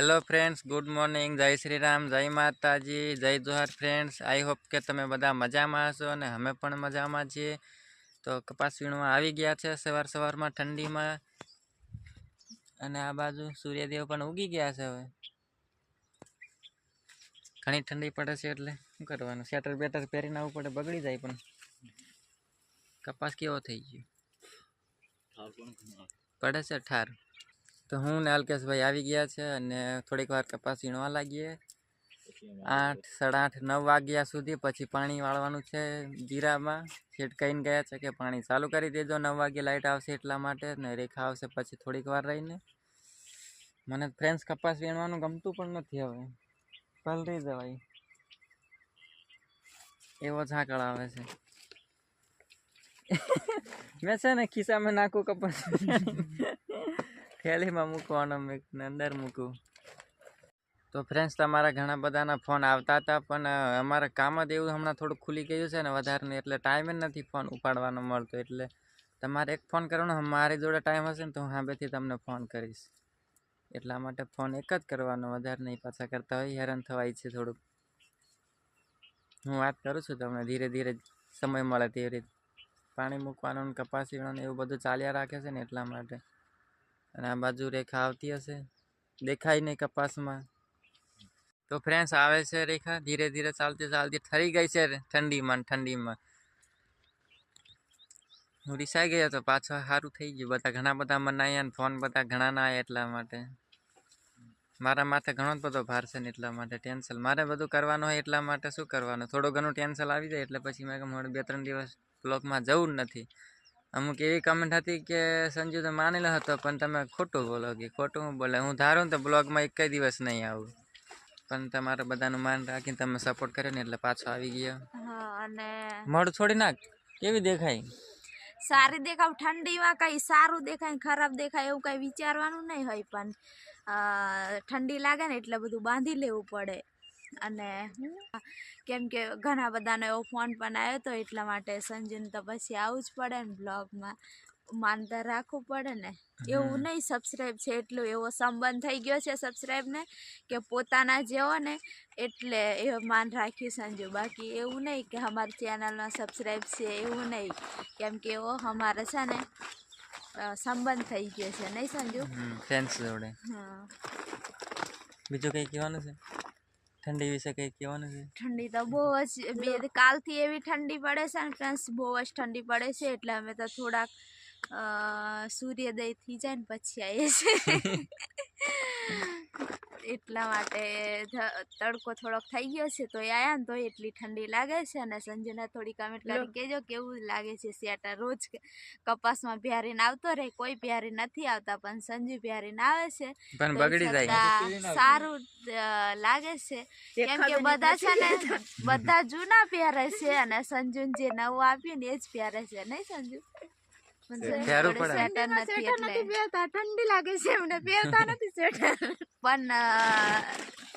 Hello friends good morning જય શ્રી રામ, જય માતાજી, જય જોહર ફ્રેન્ડ્સ આઈ હોપ કે તમે બધા મજામાં હશો અને અમે પણ મજામાં છીએ. તો કપાસ વીણવા આવી ગયા છે સવાર સવારમાં ઠંડીમાં. અને આ બાજુ સૂર્યદેવ પણ ઉગી ગયા છે હવે. ઘણી ઠંડી પડે છે એટલે શું કરવાનું? સ્વેટર બેટર પહેરીને આવવું પડે, બગડી જાય પણ. કપાસ કેવો થઈ ગયો? પડે છે ઠાર. તો હું ને અલ્કેશભાઈ આવી ગયા છે અને થોડીક વાર કપાસ વીણવા લાગીએ. આઠ, સાડા આઠ, નવ વાગ્યા સુધી પછી પાણી વાળવાનું છે જીરામાં. છેટ કહીને ગયા છે કે પાણી ચાલુ કરી દેજો, નવ વાગે લાઇટ આવશે એટલા માટે ને રેખા આવશે પછી થોડીક વાર રહીને. મને ફ્રેન્ડ્સ કપાસ વીણવાનું ગમતું પણ નથી હવે. પલરી જવાય. એવો ઝાકળ આવે છે. મેં છે ને ખિસ્સામાં નાખું કપાસ. થેલીમાં મૂકવાનો મેં અંદર મૂકું. તો ફ્રેન્ડ્સ તમારા ઘણા બધાના ફોન આવતા હતા, પણ અમારે કામ જ એવું હમણાં થોડું ખુલી ગયું છે ને વધારે એટલે ટાઈમ જ નથી ફોન ઉપાડવાનો મળતો. એટલે તમારે એક ફોન કરવાનો મારી જોડે ટાઈમ હશે ને તો હું હાંભેથી તમને ફોન કરીશ. એટલા માટે ફોન એક જ કરવાનો, વધારે નહીં પાછા કરતા હોય, હેરાન થવાય છે થોડુંક. હું વાત કરું છું તમને, ધીરે ધીરે સમય મળે તેવી રીતે. પાણી મૂકવાનું કપાસ વીણવાનું એવું બધું ચાલ્યા રાખે છે ને એટલા માટે. અને આ બાજુ રેખા આવતી હશે. દેખાય નહીં કપાસમાં. તો ફ્રેન્ડ્સ આવે છે રેખા. ધીરે ધીરે ચાલતી ચાલતી ઠરી ગઈ છે ઠંડીમાં ઠંડીમાં. હું રિસાઈ ગયો તો પાછો સારું થઈ ગયું. બધા ઘણા બધા મનાયા ને ફોન બધા ઘણા ના એટલા માટે. મારા માથે ઘણો જ બધો ભાર છે ને એટલા માટે ટેન્શન મારે બધું કરવાનું હોય એટલા માટે શું કરવાનું? થોડું ઘણું ટેન્શન આવી જાય એટલે પછી મેં કે બે ત્રણ દિવસ બ્લોકમાં જવું જ નથી. અમુક એવી કમેન્ટ હતી કે સંજુ તો માનેલો હતો પણ તમે ખોટું બોલો કે ખોટું બોલે. હું ધારું તો બ્લોગમાં એક દિવસ નહીં આવું. પણ તમારે બધાનું માન રાખીને તમે સપોર્ટ કર્યો ને એટલે પાછો આવી ગયો. હા અને મોઢું છોડી નાખ. કેવી દેખાય? સારી દેખાવ ઠંડીમાં કઈ સારું દેખાય ખરાબ દેખાય એવું કઈ વિચારવાનું નહીં હોય પણ ઠંડી લાગે ને એટલે બધું બાંધી લેવું પડે. અને હું કેમ કે ઘણા બધાનો એવો ફોન પણ આવ્યો હતો એટલા માટે સંજુને તો પછી આવવું જ પડે ને બ્લોગમાં. માનતા રાખવું પડે ને. એવું નહીં સબસ્ક્રાઈબ છે એટલું એવો સંબંધ થઈ ગયો છે સબસ્ક્રાઈબને કે પોતાના જેવો ને એટલે એ માન રાખ્યું સંજુ. બાકી એવું નહીં કે અમારી ચેનલમાં સબસ્ક્રાઈબ છે એવું નહીં. કેમ કે એવો અમારે છે ને સંબંધ થઈ ગયો છે. નહીં સંજુ? ફ્રેન્ડ્સ જોડે. હા. બીજું કંઈ કહેવાનું છે? ઠંડી વિશે કંઈ કહેવાનું છે? ઠંડી તો બહુ જ બે કાલથી એવી ઠંડી પડે છે ને ફ્રેન્ડ્સ બહુ જ ઠંડી પડે છે એટલે અમે તો થોડાક સૂર્યોદય થઈ જાય ને પછી આવીએ છીએ. એટલા માટે તડકો થોડોક થઈ ગયો છે તો એ આયા ને તો એટલી ઠંડી લાગે છે અને સંજુને થોડી કમેન્ટ કરી કહેજો કેવું લાગે છે શિયાટા રોજ કપાસમાં પહેરીને આવતો રહે કોઈ પહેરી નથી આવતા પણ સંજુ પહેરીને આવે છે પણ બગડી જાય. સારું લાગે છે. કેમ કે બધા છે ને બધા જૂના પહેરે છે અને સંજુને જે નવું આપ્યું ને એ જ પહેરે છે નહીં સંજુ? સંજુ ઠંડી લાગે છે એમને પહેરતા નથી સ્વેટર પણ અ,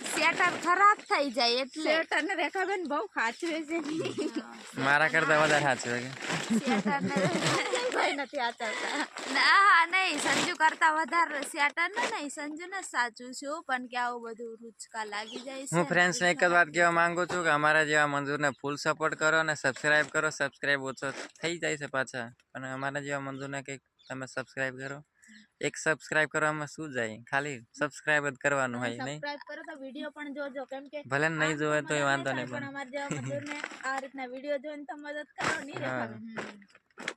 સ્વેટર ખરાબ થઈ જાય એટલે સ્વેટર ને રેખાબેન બહુ ખાચવે છે. મારા કરતા વધારે સાચું કે? સ્વેટરને ભાઈ નથી આચરતા. ના નહીં સંજુ કરતા વધારે સ્વેટર ને નહીં સંજુ ને સાચું છું પણ કે આવું બધું રૂચકા લાગી જાય છે હું એક જ વાત કહેવા માંગુ છું કે અમારા જેવા મંજૂરને ફૂલ સપોર્ટ કરો અને સબસ્ક્રાઇબ કરો. સબસ્ક્રાઇબ ઓછો થઈ જાય છે પાછા અને અમારા જેવા મંજૂરને કંઈક તમે સબસ્ક્રાઈબ કરો. એક સબસ્ક્રાઇબ કરવામાં શું જાય? ખાલી સબસ્ક્રાઇબ જ કરવાનું હોય નહીં? સબસ્ક્રાઇબ કરો તો વીડિયો પણ જોજો કેમ કે ભલે નહીં જોવે તો વાંધો નહીં પણ અમાર જેવા મજૂરને આ રીતના વીડિયો જોઈને તો મદદ કરો નહીં હા.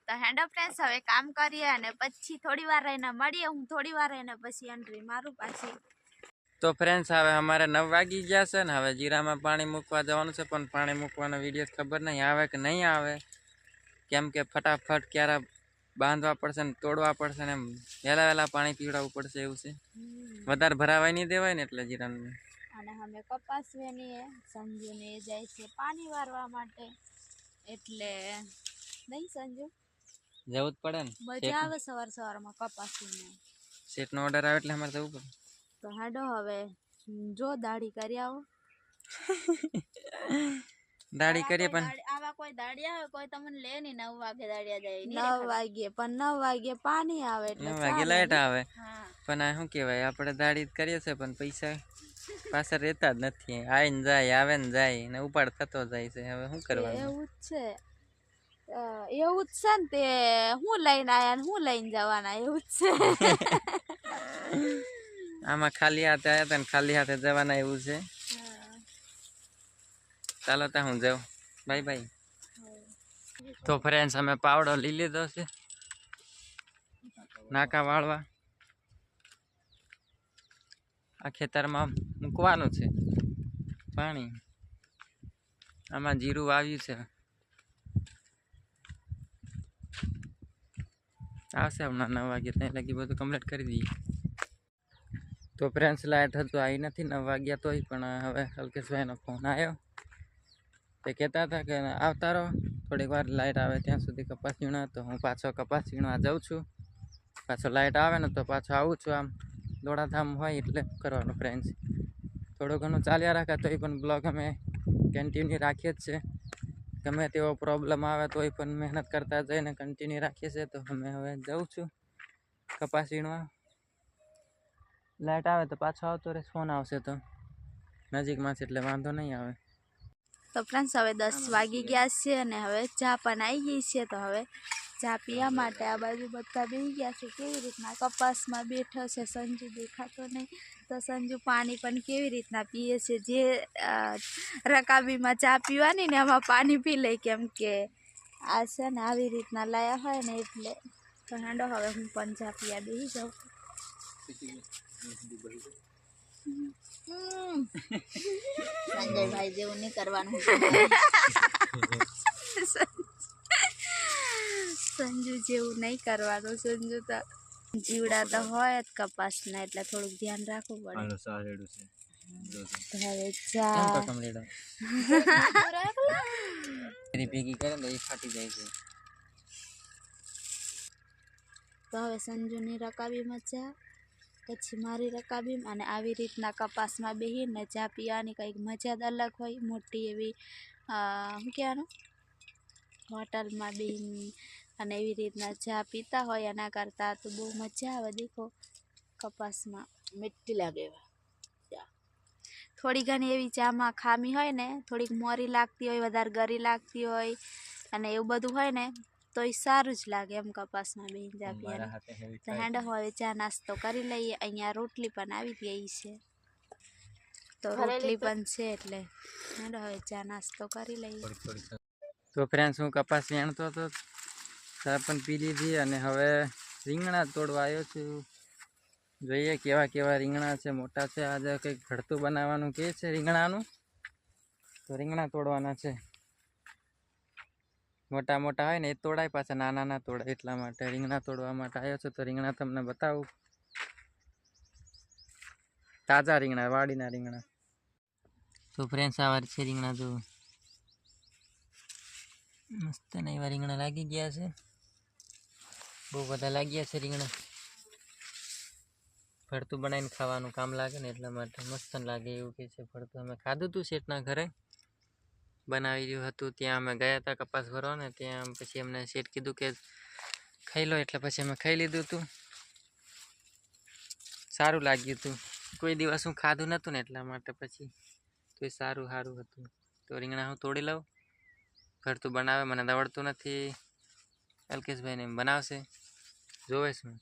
તો હેન્ડ ઓફ ફ્રેન્ડ્સ હવે કામ કરીએ અને પછી થોડી વાર રહીને મળીએ હું થોડી વાર રહીને પછી એન્ટ્રી મારું પાછી. તો ફ્રેન્ડ્સ હવે અમારે નવ વાગી ગયા છે ને હવે જીરામાં પાણી મૂકવા જવાનું છે પણ પાણી મૂકવાનો વીડિયો ખબર નહીં આવે કે નહીં આવે. કેમ કે ફટાફટ ક્યારે બાંધવા પડશે ને તોડવા પડશે ને એમ વહેલા વહેલા પાણી પીવડાવવું પડશે એવું છે. વધારે ભરાવાય નહીં દેવાય ને એટલે જીરાનું. અને અમે કપાસ વેનીએ સંજુને જાય છે પાણી વારવા માટે. એટલે નહીં સંજુ? જવું જ પડે ને. મજા આવે સવાર સવારમાં કપાસ સેટનો ઓર્ડર આવે એટલે અમારે જવું પડે. તો હાડો હવે જો દાઢી કરી આવો. દાઢી કરીએ પણ કોઈ દાડિયા હોય કોઈ તમને લે નહીં નવ વાગે દાડિયા જાય. નહીં નવ વાગ્યે પણ નવ વાગ્યે પાણી આવે એટલે નવ વાગે ચાલે. લાઈટ આવે. હા. પણ આ શું કહેવાય આપણે દાડી જ કરીએ છે પણ પૈસા પાછા રહેતા જ નથી. આવીને જાય આવે ને જાય ને ઉપાડ થતો જાય છે. હવે શું કરવાનું? એવું જ છે. અ, એવું જ છે ને તે હું લઈને આયા ને હું લઈને જવાના એવું જ છે. આમાં ખાલી હાથે આવ્યા હતા ને ખાલી હાથે જવાના એવું છે. ચાલો ત્યાં હું જાઉં. Bye bye. તો ફ્રેન્ડ્સ અમે પાવડો લઈ લીધો છે. નાકા વાળવા. આ ખેતરમાં મૂકવાનું છે પાણી. આમાં જીરું વાવ્યું છે. આવશે હમણાં નવ વાગે ત્યાં લગી બધું કમ્પ્લીટ કરી દઈએ. તો ફ્રેન્ડ્સ લાઇટ હજુ આવી નથી નવ વાગ્યા તોય, પણ હવે અલ્કેશભાઈનો ફોન આવ્યો. તે કહેતા હતા કે આવતા રહો. થોડીક વાર લાઇટ આવે ત્યાં સુધી કપાસ વીણો તો હું પાછો કપાસ વીણવા જાઉં છું. પાછો લાઇટ આવે ને તો પાછો આવું છું આમ. દોડાધામ હોય એટલે કરવાનું ફ્રેન્ડ્સ થોડું ઘણું ચાલ્યા રાખે તોય પણ બ્લોગ અમે કન્ટિન્યુ રાખીએ જ છે ગમે તેવો પ્રોબ્લેમ આવે તોય પણ મહેનત કરતા જઈને કન્ટિન્યુ રાખીએ છીએ. તો અમે હવે જાઉં છું કપાસ વીણવા લાઇટ આવે તો પાછો આવતો રહે. ફોન આવશે તો. નજીકમાં છે એટલે વાંધો નહીં આવે. તો ફ્રેન્ડ્સ હવે દસ વાગી ગયા છે અને હવે ચા પણ આવી ગઈ છે. તો હવે ચા પીવા માટે આ બાજુ બધા બેસી ગયા છે. કેવી રીતના કપાસમાં બેઠો છે સંજુ દેખાતો નહીં. તો સંજુ પાણી પણ કેવી રીતના પીએ છે? જે રકાબીમાં ચા પીવાની ને એમાં પાણી પી લે કેમ કે આ છે ને આવી રીતના લાયા હોય ને એટલે. તો હાંડો હવે હું પણ ચા પીવા બેસી જાઉં. સંજયભાઈ જેવું નહીં કરવાનું. સંજુ જેવું નહીં કરવાનું સંજુ તો જીવડા તો હોય જ કપાસના એટલે થોડુંક ધ્યાન રાખવું પડે. તો હવે ભેગી કરે એ ફાટી જાય છે. તો હવે સંજુની રકાબીમાં ચા. પછી મારી રકાબીમ અને આવી રીતના કપાસમાં બેસીને ચા પીવાની કંઈક મજા જ અલગ હોય મોટી એવી શું કહેવાનું? હોટલમાં બેહીને અને એવી રીતના ચા પીતા હોય એના કરતાં તો બહુ મજા આવે દેખો કપાસમાં. મીઠી લાગે થોડી ઘણી એવી ચામાં ખામી હોય ને થોડીક મોરી લાગતી હોય વધારે ગરી લાગતી હોય અને એવું બધું હોય ને તો એ સારું જ લાગે એમ કપાસમાં બેહીને જાપીએ તો હેંડો હવે ચા નાસ્તો કરી લઈએ. અહીંયા રોટલી પણ આવી ગઈ છે. તો રોટલી પણ છે એટલે હેંડો હવે ચા નાસ્તો કરી લઈએ. તો ફ્રેન્ડ્સ હું કપાસ વેણતો હતો ચા પણ પી લીધી અને હવે રીંગણા તોડવા આવ્યો છું. જોઈએ કેવા કેવા રીંગણા છે મોટા છે. આજે કંઈક ઘડતું બનાવવાનું કે છે રીંગણાનું? તો રીંગણા તોડવાના છે. મોટા મોટા હોય ને, એ તોડાય પાછા નાના ના તોડાય. એટલા માટે રીંગણા તોડવા માટે આવ્યો છું, તો રીંગણા તમને બતાવું. તાજા રીંગણા, વાડીના રીંગણા. તો ફ્રેન્ડ્સ આ વાર છે રીંગણા જો. મસ્ત ને એવા રીંગણા લાગી ગયા છે. બહુ બધા લાગ્યા છે રીંગણા. ભરતું બનાવીને ખાવાનું કામ લાગે ને, એટલા માટે મસ્ત લાગે એવું કે છે ભરતું. અમે ખાધું હતું શેઠના ઘરે? બનાવી રહ્યું હતું. ત્યાં અમે ગયા હતા કપાસ ભરવા ને ત્યાં પછી અમને શેઠ કીધું કે ખાઈ લો એટલે પછી અમે ખાઈ લીધું હતું. સારું લાગ્યું હતું. કોઈ દિવસ હું ખાધું નહોતું ને એટલા માટે પછી તો એ સારું સારું હતું. તો રીંગણા હું તોડી લઉં. ભરતું બનાવે, મને દવડતું નથી. અલ્કેશભાઈને બનાવશે. જોવે છું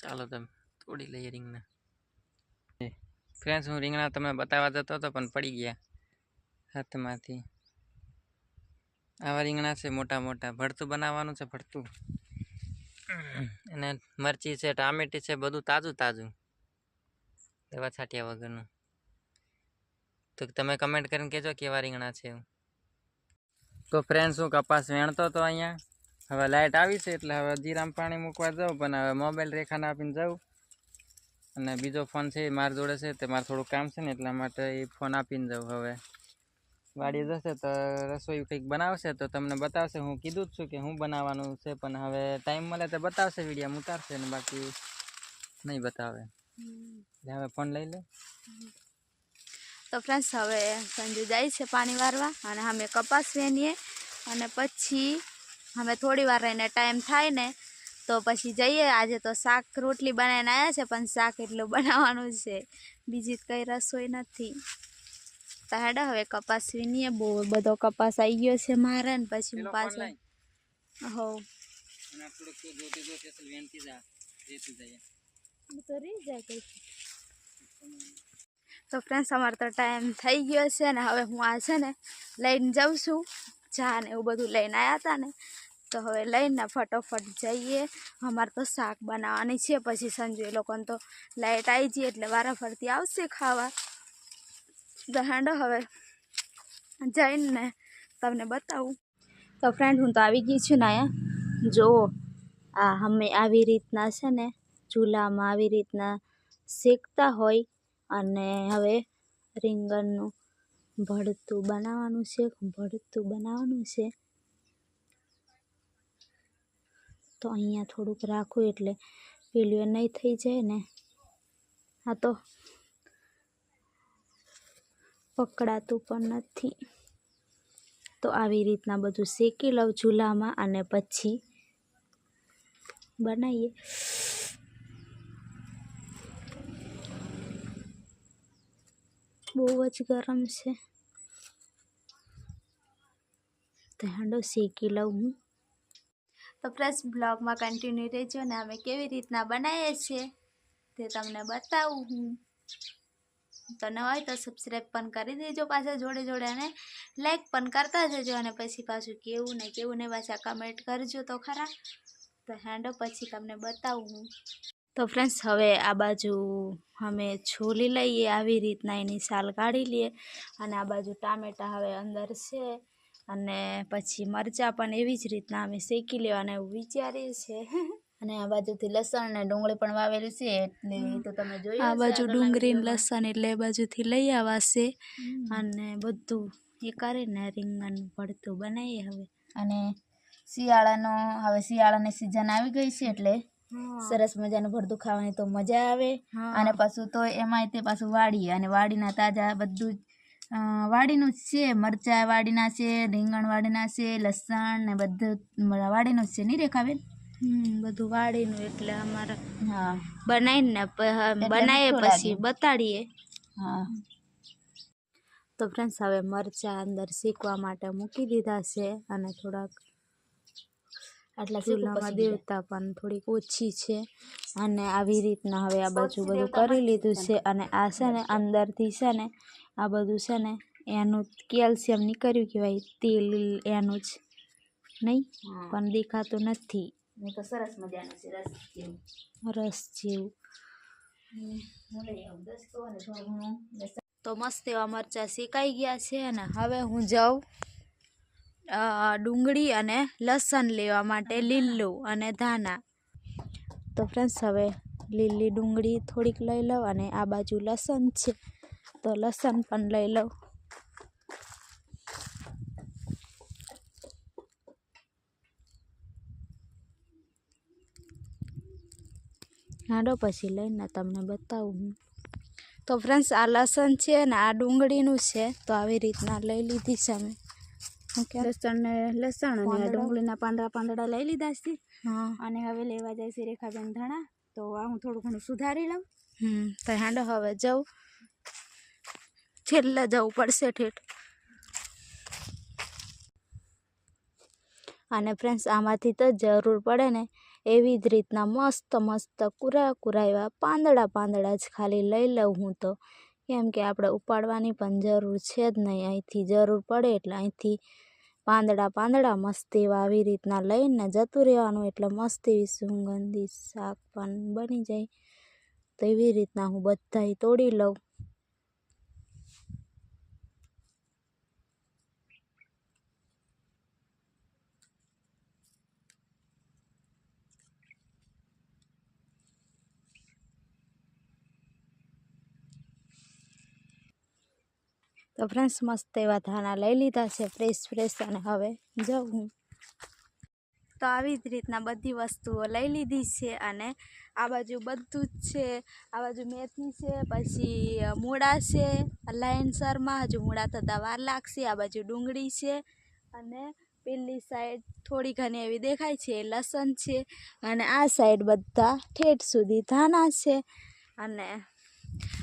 ચાલો તમે, તોડી લઈએ રીંગણા. ફ્રેન્ડ્સ, હું રીંગણા તમે બતાવવા જતો હતો પણ પડી ગયા. હાથમાંથી. આવા રીંગણા છે મોટા મોટા. ભરતું બનાવવાનું છે, ભરતું. અને મરચી છે, ટામેટી છે, બધું તાજું તાજું. દવા છાંટ્યા વગરનું. તો તમે કમેન્ટ કરીને કહેજો કેવા રીંગણા છે એવું. તો ફ્રેન્ડ્સ હું કપાસ વેણતો હતો અહીંયા. હવે લાઇટ આવી છે એટલે હવે જીરામ પાણી મૂકવા જાઉં, પણ હવે મોબાઈલ રેખાને આપીને જાઉં. અને બીજો ફોન છે એ મારા જોડે છે, તે મારે થોડું કામ છે ને એટલા માટે એ ફોન આપીને જાઉં હવે. વાડી જશે તો રસોઈ કંઈક બનાવશે તો તમને બતાવશે. હું કીધું જ છું કે હું બનાવવાનું છે પણ હવે ટાઈમ મળે તો બતાવશે વીડિયો ઉતારશે ને બાકી નહીં બતાવે. હવે ફોન લઈ લે. તો ફ્રેન્ડ્સ હવે સંજુ જાય છે પાણી વારવા અને અમે કપાસ વેનીએ અને પછી અમે થોડી વાર રહીને ટાઈમ થાય ને તો પછી જઈએ. આજે તો શાક રોટલી બનાવીને આવ્યા છે પણ શાક એટલું બનાવવાનું છે. બીજી કંઈ રસોઈ નથી. તો હેડો હવે કપાસ વીણીએ. બહુ બધો કપાસ આવી ગયો છે મારે ને પછી હું પાછો હો. તો ફ્રેન્ડ્સ અમારે તો ટાઈમ થઈ ગયો છે ને હવે હું આ છે ને લઈને જાઉં છું. ચા ને એવું બધું લઈને આવ્યા હતા ને. તો હવે લઈને ફટોફટ જઈએ. અમારે તો શાક બનાવવાની છે. પછી સંજુ એ લોકોને તો લાઇટ આવી જઈએ એટલે વારાફરતી આવશે ખાવા. તો હેંડો હવે. જઈને તમને બતાવું. તો ફ્રેન્ડ હું તો આવી ગઈ છું ને અહીંયા. જુઓ, આ અમે આવી રીતના છે ને, ચૂલામાં આવી રીતના શેકતા હોય અને હવે રીંગણનું ભળતું બનાવવાનું છે ભળતું બનાવવાનું છે. તો અહીંયા થોડુંક રાખું એટલે પેલું નહીં થઈ જાય ને. હા તો પકડાતું પણ નથી. તો આવી રીતના બધું શેકી લઉં ચૂલામાં અને પછી બનાવીએ. બહુ જ ગરમ છે. તો હાંડો શેકી લઉં હું. તો પ્લસ બ્લોગમાં કન્ટિન્યુ રહેજો ને અમે કેવી રીતના બનાવીએ છીએ તે તમને બતાવું હું. તો ન હોય તો સબસ્ક્રાઈબ પણ કરી દેજો પાછા જોડે જોડે અને લાઈક પણ કરતા જજો અને પછી પાછું કેવું ને કેવું ને પાછા કમેન્ટ કરજો તો ખરા. તો હેન્ડો પછી તમને બતાવું હું. તો ફ્રેન્ડ્સ હવે આ બાજુ અમે છોલી લઈએ આવી રીતના એની સાલ કાઢી લઈએ અને આ બાજુ ટામેટાં હવે અંદર છે અને પછી મરચાં પણ એવી જ રીતના અમે શેકી લેવાના એવું વિચારીએ છીએ. અને આ બાજુથી લસણ ને ડુંગળી પણ વાવેલી છે એટલે એ તો તમે જોઈ આ બાજુ ડુંગળી ને લસણ એટલે એ બાજુથી લઈ આવાશે અને બધું એ કરીને રીંગણ ભરતું બનાવીએ હવે. અને શિયાળાનો હવે શિયાળાની સિઝન આવી ગઈ છે એટલે સરસ મજાનું ભરતું ખાવાની તો મજા આવે. અને પાછું તો એમાંય તે પાછું વાડી અને વાડીના તાજા બધું જ વાડીનું જ છે મરચાં વાડીના છે રીંગણ વાડીના છે લસણ ને બધું વાડીનું જ છે નહીં રેખાબેન? બધું વાળીનું એટલે અમારે હા. બનાવીને બનાવીએ પછી બતાડીએ. હા. તો ફ્રેન્ડ્સ હવે મરચાં અંદર શીખવા માટે મૂકી દીધા છે અને થોડાક આટલા ચૂલામાં દેવતા પણ થોડીક ઓછી છે. અને આવી રીતના હવે આ બાજુ બધું કરી લીધું છે. અને આ છે ને અંદરથી છે ને આ બધું છે ને એનું કેલ્શિયમ નીકળ્યું કહેવાય તેલ એનું જ નહીં પણ દેખાતું નથી. નહીં તો સરસ મજાનું છે રસ જેવું. રસ જેવું. તો મસ્ત એવા મરચાં શેકાઈ ગયા છે અને હવે હું જાઉં ડુંગળી અને લસણ લેવા માટે લીલું અને ધાના તો ફ્રેન્ડ્સ હવે લીલી ડુંગળી થોડીક લઈ લઉં અને આ બાજુ લસણ છે. તો લસણ પણ લઈ લઉં. હાડો પછી લઈને તમને બતાવું હું. તો ફ્રેન્ડ્સ આ લસણ છે ને આ ડુંગળીનું છે તો આવી રીતના લઈ લીધી છે અમે. લસણ ને લસણ અને ડુંગળીના પાંદડા પાંદડા લઈ લીધા છે. હા. અને હવે લેવા જાય છે રેખાબેન ધાણા. તો આ હું થોડું ઘણું સુધારી લઉં. હમ તો હાંડો હવે જવું છેલ્લે જવું પડશે ઠેઠ. અને ફ્રેન્ડ્સ આમાંથી તો જરૂર પડે ને એવી જ રીતના મસ્ત મસ્ત કુરા કુરા એવા પાંદડા પાંદડા જ ખાલી લઈ લઉં હું તો. કેમ કે આપણે ઉપાડવાની પણ જરૂર છે જ નહીં. અહીંથી જરૂર પડે એટલે અહીંથી પાંદડા પાંદડા મસ્ત એવા આવી રીતના લઈને જતું રહેવાનું એટલે મસ્ત એવી સુગંધી શાક પણ બની જાય. તો એવી રીતના હું બધાય તોડી લઉં. તો ફ્રેન્ડ્સ મસ્ત એવા ધાણા લઈ લીધા છે ફ્રેશ ફ્રેશ અને હવે હું તો આવી જ રીતના બધી વસ્તુઓ લઈ લીધી છે અને આ બાજુ બધું જ છે. આ બાજુ મેથી છે, પછી મૂળા છે લાઇનસરમાં હજુ મૂળા થતાં વાર લાગશે. આ બાજુ ડુંગળી છે અને પેલી સાઈડ થોડી ઘણી એવી દેખાય છે લસણ છે અને આ સાઈડ બધા ઠેઠ સુધી ધાણા છે અને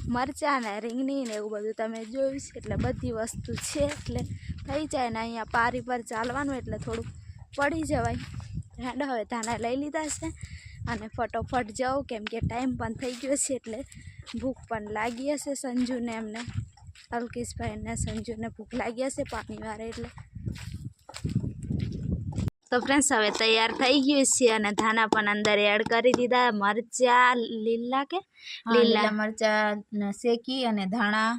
મરચાં ને રીંગણી ને એવું બધું તમે છે, એટલે બધી વસ્તુ છે, એટલે થઈ જાય ને અહીંયા પારી પર ચાલવાનું, એટલે થોડું પડી જવાય. હેડો, હવે ધાણા લઈ લીધા છે, અને ફટોફટ જાઉં કેમ કે ટાઈમ પણ થઈ ગયો છે, એટલે ભૂખ પણ લાગી હશે સંજુને એમને. અલ્કેશભાઈને સંજુને ભૂખ લાગી હશે પાણી એટલે તો ફ્રેન્ડ્સ હવે તૈયાર થઈ ગયું છે અને ધાણા પણ અંદર એડ કરી દીધા. મરચા લીલા કે? લીલા. મરચાં શેકી અને ધાણા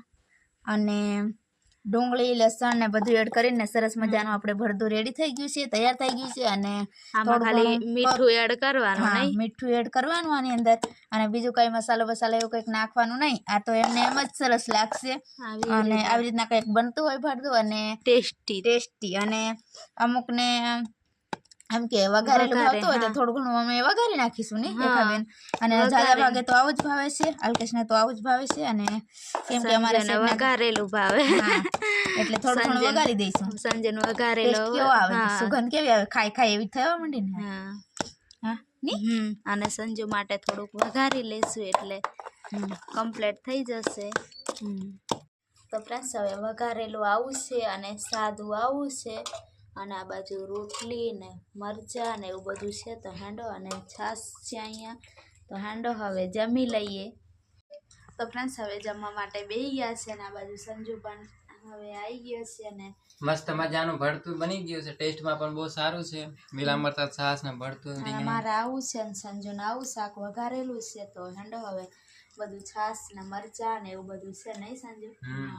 અને ડુંગળી લસણ ને બધું એડ કરીને સરસ મજાનું આપણે ભરતું રેડી થઈ ગયું છે તૈયાર થઈ ગયું છે અને આમાં ખાલી મીઠું એડ કરવાનું નહીં? મીઠું એડ કરવાનું આની અંદર અને બીજું કઈ મસાલો બસાલો એવું કંઈક નાખવાનું નહીં. આ તો એમને એમ જ સરસ લાગશે. અને આવી રીતના કંઈક બનતું હોય ભરતું અને ટેસ્ટી. ટેસ્ટી. અને અમુકને એમ કે વઘારેલું વઘારે, ભાવતું હોય તો થોડું ઘણું અમે વઘારી નાખીશું ને રેખાબેન અને. જાજા ભાગે તો આવું જ ભાવે છે અલ્કેશને તો આવું જ ભાવે છે અને કેમ કે અમારે વઘારેલું ભાવે. એટલે થોડું ઘણું વઘારી દઈશું. સંજયનું નું વઘારેલો કેવો આવે? સુગંધ કેવી આવે? ખાઈ ખાઈ એવી થવા માંડી ને હા. હા હમ અને સંજુ માટે થોડુંક વઘારી લઈશું એટલે. કમ્પ્લીટ થઈ જશે. તો ફ્રેન્ડ્સ હવે વઘારેલું આવું છે અને સાદું આવું છે. અને આ બાજુ રોટલી ને મરચાં ને એવું બધું છે તો હાંડો અને છાશ છે અહીંયા. તો હાંડો હવે જમી લઈએ. તો ફ્રેન્ડ્સ હવે જમવા માટે બેહી ગયા છે અને આ બાજુ સંજુ પણ હવે આવી ગયો છે અને મસ્ત મજાનું ભરતું બની ગયું છે. ટેસ્ટમાં પણ બહુ સારું છે. લીલા મરચાં છાશ ને ભરતું મારે આવું છે અને સંજુને આવું શાક વઘારેલું છે તો હાંડો હવે બધું છાસ ને મરચા ને એવું બધું છે નહીં સંજુ?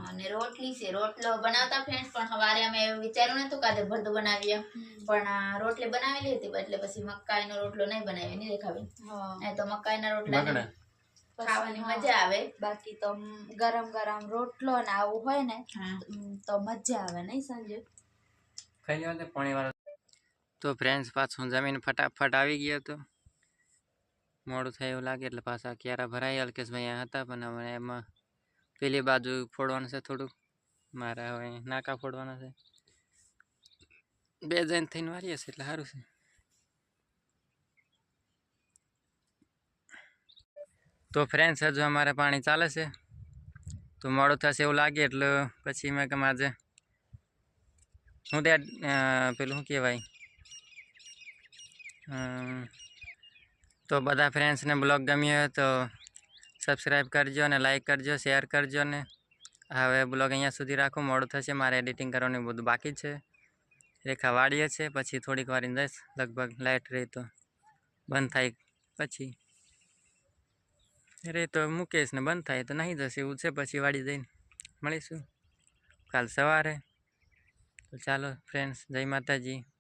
અને રોટલી છે રોટલો બનાવતા ફ્રેન્ડ પણ સવારે અમે વિચાર્યું નતું કાલે ભરતું બનાવીએ. પણ રોટલી બનાવેલી હતી એટલે પછી મકાઈનો રોટલો નહીં બનાવી નહીં દેખાવી. હા. નહીં તો મકાઈના રોટલા ખાવાની મજા આવે. બાકી તો ગરમ ગરમ રોટલો ને આવું હોય ને તો મજા આવે નહીં સંજુ? ખાઈ લેવા પાણી વાળો તો ફ્રેન્ડ્સ પાછું જમીન ફટાફટ આવી ગયો હતો. મોડું થાય એવું લાગે, એટલે પાછા ક્યારા ભરાય અલ્કેશભાઈ અહીંયા હતા, પણ હવે એમાં પેલી બાજુ ફોડવાનું છે થોડુંક. મારે હવે નાકા ફોડવાના છે. બે જણ થઈને વારીએ છે એટલે સારું છે. તો ફ્રેન્ડ્સ હજુ અમારે પાણી ચાલે છે. તો મોડું થશે એવું લાગે, એટલે પછી મેં કે આજે હું ત્યાં પેલું શું કહેવાય? તો બધા ફ્રેન્ડ્સને બ્લોગ ગમ્યો હોય તો સબસ્ક્રાઈબ કરજો અને લાઇક કરજો શેર કરજો ને. હવે બ્લોગ અહીંયા સુધી રાખું. મોડું થશે, મારે એડિટિંગ કરવાનું બધું બાકી છે. રેખા વાળીએ છે, પછી થોડીક વાર દઈશ લગભગ લાઇટ રહી તો બંધ થાય પછી. રે તો મૂકેશ ને બંધ થાય તો નહીં જશે, એવું છે, પછી વાડી જઈને મળીશું. કાલ સવારે. તો ચાલો ફ્રેન્ડ્સ જય માતાજી.